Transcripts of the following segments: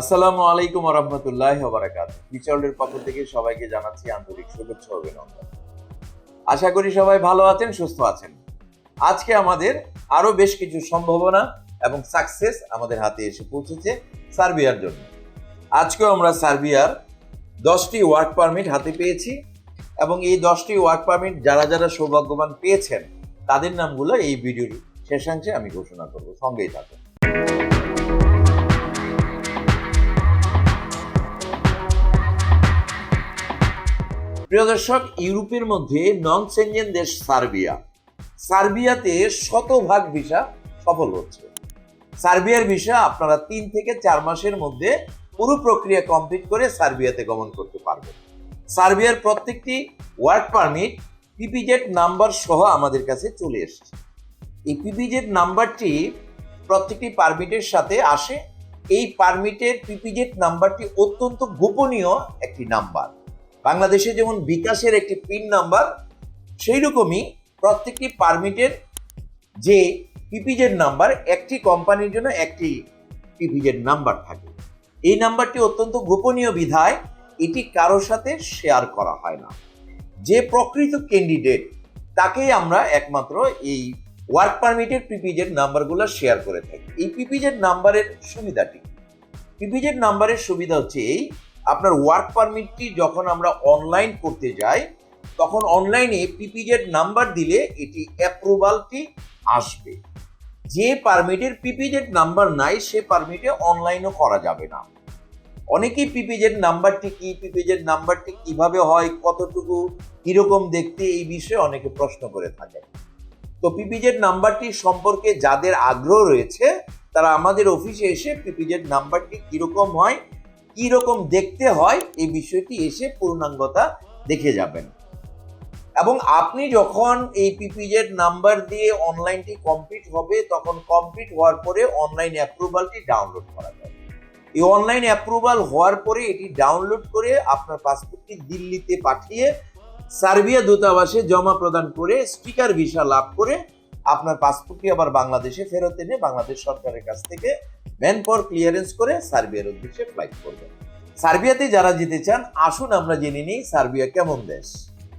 আসসালামু আলাইকুম রহমতুল্লাহ বারাকাত বিচলের পক্ষ থেকে সবাইকে জানাচ্ছি আন্তরিক শুভেচ্ছা অভিনন্দন। আশা করি সবাই ভালো আছেন, সুস্থ আছেন। আজকে আমাদের আরও বেশ কিছু সম্ভাবনা এবং সাকসেস আমাদের হাতে এসে পৌঁছেছে সার্বিয়ার জন্য। আজকেও আমরা সার্বিয়ার দশটি ওয়ার্ক পারমিট হাতে পেয়েছি এবং এই দশটি ওয়ার্ক পারমিট যারা যারা সৌভাগ্যবান পেয়েছেন, তাদের নামগুলো এই ভিডিওর শেষাংশে আমি ঘোষণা করব। সঙ্গেই থাকুন। প্রিয় দর্শক, ইউরোপের মধ্যে নন সেনজেন দেশ সার্বিয়া। সার্বিয়াতে শতভাগ ভিসা সফল হচ্ছে। সার্বিয়ার ভিসা আপনারা তিন থেকে চার মাসের মধ্যে পুরো প্রক্রিয়া কমপ্লিট করে সার্বিয়াতে গমন করতে পারবেন। সার্বিয়ার প্রত্যেকটি ওয়ার্ক পারমিট পিপিজেড নাম্বার সহ আমাদের কাছে চলে এসেছে। এই পিপিজেড নাম্বারটি প্রত্যেকটি পারমিটের সাথে আসে। এই পারমিটের পিপিজেড নাম্বারটি অত্যন্ত গোপনীয় একটি নাম্বার। বাংলাদেশে যেমন বিকাশের একটি পিন নাম্বার সেই রকমই প্রত্যেকটি পারমিটের যে পিপিজেড নাম্বার, একটি কোম্পানির জন্য একটি পিপিজেড নাম্বার থাকে। এই নাম্বারটি অত্যন্ত গোপনীয় বিধায় এটি কারোর সাথে শেয়ার করা হয় না। যে প্রকৃত ক্যান্ডিডেট তাকেই আমরা একমাত্র এই ওয়ার্ক পারমিটের পিপিজেড নাম্বারগুলো শেয়ার করে থাকি। এই পিপিজেড নাম্বারের সুবিধাটি পিপিজেড নাম্বারের সুবিধা হচ্ছে এই আপনার ওয়ার্ক পারমিটটি যখন আমরা অনলাইন করতে যাই, তখন অনলাইনে পিপিজেড নাম্বার দিলে এটি অ্যাপ্রুভালটি আসবে। যে পারমিটের পিপিজেড নাম্বার নাই, সে পারমিটে অনলাইনও করা যাবে না। অনেকেই পিপিজেড নাম্বারটি কি পিপিজেড নাম্বারটি কীভাবে হয়, কতটুকু, কীরকম দেখতে, এই বিষয়ে অনেকে প্রশ্ন করে থাকে। তো পিপিজেড নাম্বারটি সম্পর্কে যাদের আগ্রহ রয়েছে, তারা আমাদের অফিসে এসে পিপিজেড নাম্বারটি কীরকম হয় কি রকম দেখতে হয় এই বিষয়টি এসে পূর্ণাঙ্গতা দেখে যাবেন। এবং আপনি যখন এই পিপিজেড নাম্বার দিয়ে অনলাইনটি কমপ্লিট হবে, তখন কমপ্লিট হওয়ার পরে অনলাইন অ্যাপ্রুভালটি ডাউনলোড করা যাবে। এই অনলাইন অ্যাপ্রুভাল হওয়ার পরে এটি ডাউনলোড করে আপনার পাসপোর্টটি দিল্লিতে পাঠিয়ে সার্বিয়া দূতাবাসে জমা প্রদান করে স্টিকার ভিসা লাভ করে আপনার পাসপোর্টটি আবার বাংলাদেশে ফেরত এনে বাংলাদেশ সরকারের কাছ থেকে ম্যান পাওয়ার ক্লিয়ারেন্স করে সার্বিয়ার উদ্দেশ্যে ফ্লাইট করবেন সার্বিয়াতে যারা যেতে চান, আসুন আমরা জেনে নিই সার্বিয়া কেমন দেশ।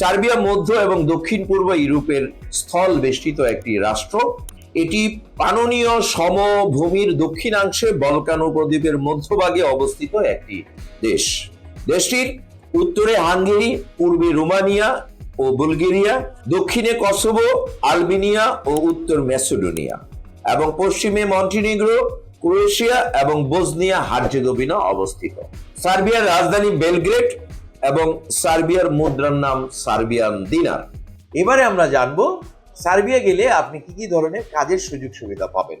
সার্বিয়া মধ্য এবং দক্ষিণ পূর্ব ইউরোপের স্থল বেষ্টিত একটি রাষ্ট্র। এটি পাননীয় সমভূমির দক্ষিণাংশে বলকান উপদ্বীপের মধ্যভাগে অবস্থিত একটি দেশ। দেশটির উত্তরে হাঙ্গেরি, পূর্বে রোমানিয়া ও বুলগেরিয়া, দক্ষিণে কসোভো, আলবেনিয়া ও উত্তর ম্যাসেডোনিয়া এবং পশ্চিমে মন্টিনিগ্রো ক্রোয়েশিয়া এবং বোজনিয়া হার্জেগোভিনা অবস্থিত। সার্বিয়ার রাজধানী বেলগ্রেড এবং সার্বিয়ার মুদ্রার নাম সার্বিয়ান দিনার। এবারে আমরা জানব, সার্বিয়া গেলে আপনি কি কি ধরনের কাজের সুযোগ সুবিধা পাবেন?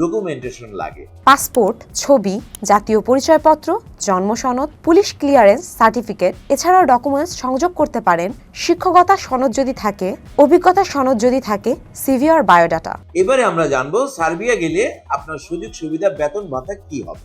ডকুমেন্টেশন লাগে। পাসপোর্ট ছবি জাতীয় পরিচয়পত্র জন্ম সনদ পুলিশ ক্লিয়ারেন্স সার্টিফিকেট এছাড়াও ডকুমেন্টস সংযোগ করতে পারেন শিক্ষকতা সনদ যদি থাকে অভিজ্ঞতা সনদ যদি থাকে সিভি আর বায়োডাটা। এবারে আমরা জানব সার্বিয়া গেলে আপনার সুযোগ সুবিধা বেতন ভাতা কি হবে।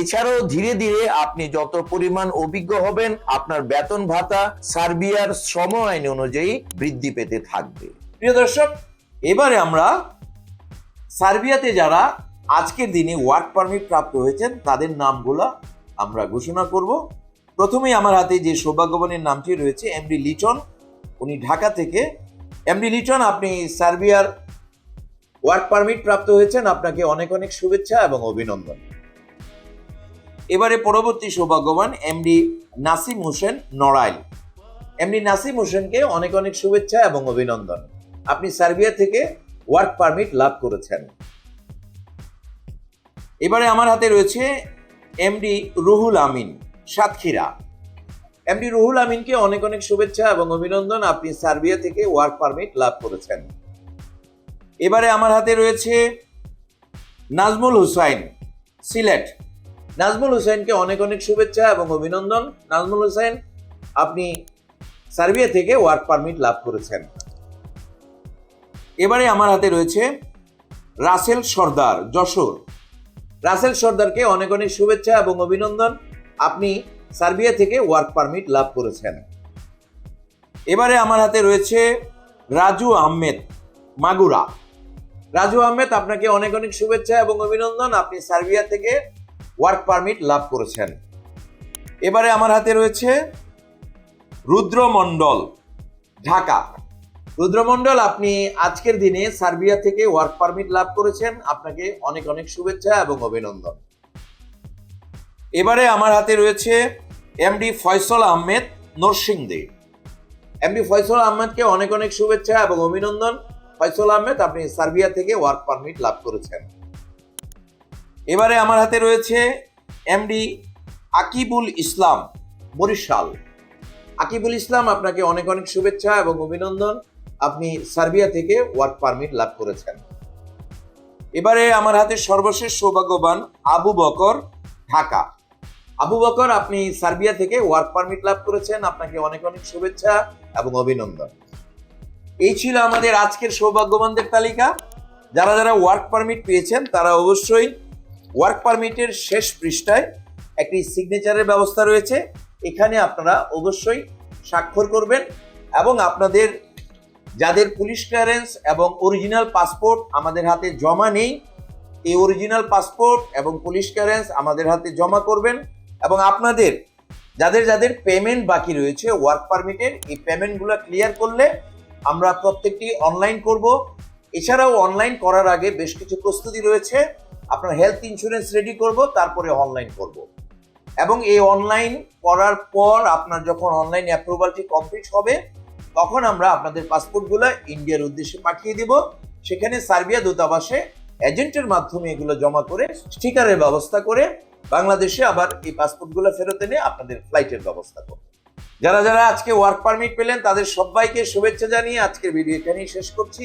এছাড়াও ধীরে ধীরে আপনি যত পরিমাণ অভিজ্ঞ হবেন, আপনার বেতন ভাতা সার্বিয়ার শ্রম আইন অনুযায়ী বৃদ্ধি পেতে থাকবে। প্রিয় দর্শক, এবারে আমরা সার্বিয়াতে যারা আজকের দিনে ওয়ার্ক পারমিট প্রাপ্ত হয়েছেন, তাদের নামগুলো আমরা ঘোষণা করব। প্রথমেই আমার হাতে যে সৌভাগ্যবানের নামটি রয়েছে এমডি লিটন। উনি ঢাকা থেকে। এমডি লিটন, আপনি সার্বিয়ার ওয়ার্ক পারমিট প্রাপ্ত হয়েছেন। আপনাকে অনেক অনেক শুভেচ্ছা এবং অভিনন্দন। এবারে পরবর্তী সৌভাগ্যবান এমডি নাসিম হোসেন নড়াইল। এমডি নাসিম হোসেনকে অনেক অনেক শুভেচ্ছা এবং অভিনন্দন। আপনি সার্বিয়া থেকে ওয়ার্ক পারমিট লাভ করেছেন। এবারে আমার হাতে রয়েছে এমডি রুহুল আমিন, সাতক্ষীরা। এমডি রুহুল আমিনকে অনেক অনেক শুভেচ্ছা এবং অভিনন্দন, আপনি সার্বিয়া থেকে ওয়ার্ক পারমিট লাভ করেছেন। এবারে আমার হাতে রয়েছে নাজমুল হুসাইন, সিলেট। নাজমুল হুসাইনকে অনেক অনেক শুভেচ্ছা এবং অভিনন্দন। নাজমুল হুসাইন আপনি সার্বিয়া থেকে ওয়ার্ক পারমিট লাভ করেছেন। এবারে আমার হাতে রয়েছে রাসেল সর্দার, যশোর। রাসেল সর্দারকে অনেক অনেক শুভেচ্ছা এবং অভিনন্দন। আপনি সার্বিয়া থেকে ওয়ার্ক পারমিট লাভ করেছেন। এবারে আমার হাতে রয়েছে রাজু আহমেদ, মাগুরা। রাজু আহমেদ, আপনাকে অনেক অনেক শুভেচ্ছা এবং অভিনন্দন। আপনি সার্বিয়া থেকে ওয়ার্ক পারমিট লাভ করেছেন। এবারে আমার হাতে রয়েছে রুদ্র মণ্ডল ঢাকা। রুদ্রমণ্ডল, আপনি আজকের দিনে সার্বিয়া থেকে ওয়ার্ক পারমিট লাভ করেছেন। আপনাকে অনেক অনেক শুভেচ্ছা এবং অভিনন্দন। এবারে আমার হাতে রয়েছে এমডি ফয়সল আহমেদ, নরসিংদে। এমডি ফয়সল আহমেদকে অনেক অনেক শুভেচ্ছা এবং অভিনন্দন। ফয়সল আহমেদ, আপনি সার্বিয়া থেকে ওয়ার্ক পারমিট লাভ করেছেন। এবারে আমার হাতে রয়েছে এমডি আকিবুল ইসলাম, বরিশাল। আকিবুল ইসলাম, আপনাকে অনেক অনেক শুভেচ্ছা এবং অভিনন্দন। আপনি সার্বিয়া থেকে ওয়ার্ক পারমিট লাভ করেছেন। এবারে আমার হাতে সর্বশেষ সৌভাগ্যবান আবু বকর, ঢাকা। আবু বকর, আপনি সার্বিয়া থেকে ওয়ার্ক পারমিট লাভ করেছেন। আপনাকে অনেক অনেক শুভেচ্ছা এবং অভিনন্দন। এই ছিল আমাদের আজকের সৌভাগ্যবানদের তালিকা। যারা যারা ওয়ার্ক পারমিট পেয়েছেন, তারা অবশ্যই ওয়ার্ক পারমিটের শেষ পৃষ্ঠায় একটি সিগনেচারের ব্যবস্থা রয়েছে। এখানে আপনারা অবশ্যই স্বাক্ষর করবেন এবং আপনাদের যাদের পুলিশ ক্লিয়ারেন্স এবং অরিজিনাল পাসপোর্ট আমাদের হাতে জমা নেই, এই অরিজিনাল পাসপোর্ট এবং পুলিশ ক্লিয়ারেন্স আমাদের হাতে জমা করবেন এবং আপনাদের যাদের যাদের পেমেন্ট বাকি রয়েছে ওয়ার্ক পারমিটের এই পেমেন্টগুলো ক্লিয়ার করলে আমরা প্রত্যেকটি অনলাইন করব। এছাড়াও অনলাইন করার আগে বেশ কিছু প্রস্তুতি রয়েছে। আপনার হেলথ ইন্স্যুরেন্স রেডি করব, তারপরে অনলাইন করব। এবং এই অনলাইন করার পর আপনার যখন অনলাইন অ্যাপ্রুভালটি কমপ্লিট হবে, তখন আমরা আপনাদের পাসপোর্টগুলো ইন্ডিয়ার উদ্দেশ্যে পাঠিয়ে দেব। সেখানে সার্বিয়া দূতাবাসে এজেন্টের মাধ্যমে এগুলো জমা করে স্টিকারের ব্যবস্থা করে বাংলাদেশে আবার এই পাসপোর্টগুলো ফেরত এনে আপনাদের ফ্লাইটের ব্যবস্থা করব। যারা যারা আজকে ওয়ার্ক পারমিট পেলেন, তাদের সবাইকে শুভেচ্ছা জানিয়ে আজকের ভিডিও এখানেই শেষ করছি।